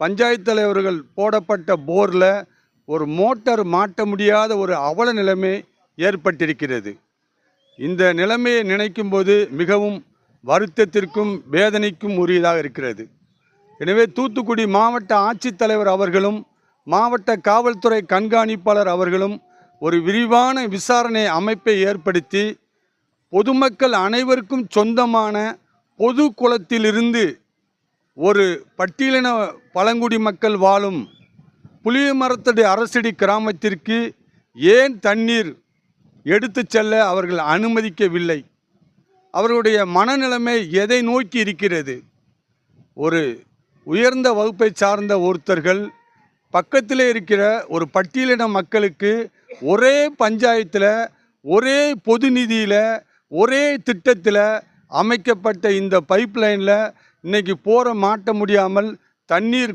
பஞ்சாயத்து தலைவர்கள் போடப்பட்ட போரில் ஒரு மோட்டார் மாட்ட முடியாத ஒரு அவல நிலைமை ஏற்பட்டிருக்கிறது. இந்த நிலைமையை நினைக்கும்போது மிகவும் வருத்தத்திற்கும் வேதனைக்கும் உரியதாக இருக்கிறது. எனவே தூத்துக்குடி மாவட்ட ஆட்சித்தலைவர் அவர்களும் மாவட்ட காவல்துறை கண்காணிப்பாளர் அவர்களும் ஒரு விரிவான விசாரணை அமைப்பை ஏற்படுத்தி பொதுமக்கள் அனைவருக்கும் சொந்தமான பொது குளத்திலிருந்து ஒரு பட்டியலின பழங்குடி மக்கள் வாழும் புளியமரத்தடி அரசடி கிராமத்திற்கு ஏன் தண்ணீர் எடுத்து செல்ல அவர்கள் அனுமதிக்கவில்லை? அவர்களுடைய மனநிலைமை எதை நோக்கி இருக்கிறது? ஒரு உயர்ந்த வகுப்பை சார்ந்த ஒருத்தர்கள் பக்கத்திலே இருக்கிற ஒரு பட்டியலின மக்களுக்கு ஒரே பஞ்சாயத்தில் ஒரே பொது நிதியில் ஒரே திட்டத்தில் அமைக்கப்பட்ட இந்த பைப் லைனில் இன்னைக்கு போகிற மாட்ட முடியாமல் தண்ணீர்